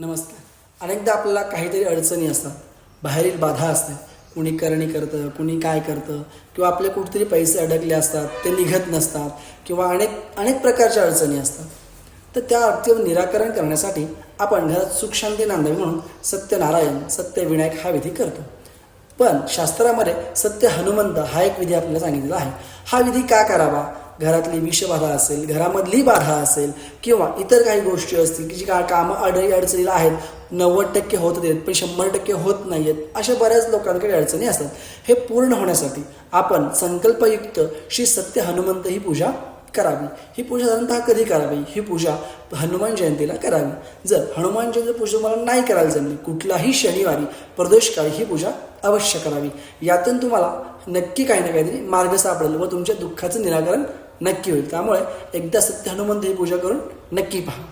नमस्कार. अनेकदा आपल्याला काहीतरी अडचणी असतात. बाहेरील बाधा असते. कुणी करणी करतं कुणी काय करतं किंवा आपले कुठेतरी पैसे अडकले असतात ते निघत नसतात किंवा अनेक अनेक प्रकारच्या अडचणी असतात. तर त्या अडचणीवर निराकरण करण्यासाठी आपण घरात सुखशांती नांदावी म्हणून सत्यनारायण सत्यविनायक हा विधी करतो. पण शास्त्रामध्ये सत्य हनुमंत हा एक विधी आपल्याला सांगितलेला आहे. हा विधी का करावा? घरातली विषबाधा असेल घरामधली बाधा असेल किंवा इतर काही गोष्टी असतील की जी का कामं अडळी अडचणीला आहेत नव्वद टक्के होत आहेत पण शंभर टक्के होत नाही आहेत अशा बऱ्याच लोकांकडे अडचणी असतात. हे पूर्ण होण्यासाठी आपण संकल्पयुक्त श्री सत्य हनुमंत ही पूजा करावी. ही पूजा साधारणतः कधी करावी? ही पूजा हनुमान जयंतीला करावी. जर हनुमान जयंती पूजा तुम्हाला नाही करायला जमली कुठलाही शनिवारी प्रदोषकाळी ही पूजा अवश्य करावी. यातून तुम्हाला नक्की काही ना काहीतरी मार्ग सापडेल व तुमच्या दुःखाचं निराकरण नक्की होईल. त्यामुळे एकदा सत्य हनुमंत ही पूजा करून नक्की पहा.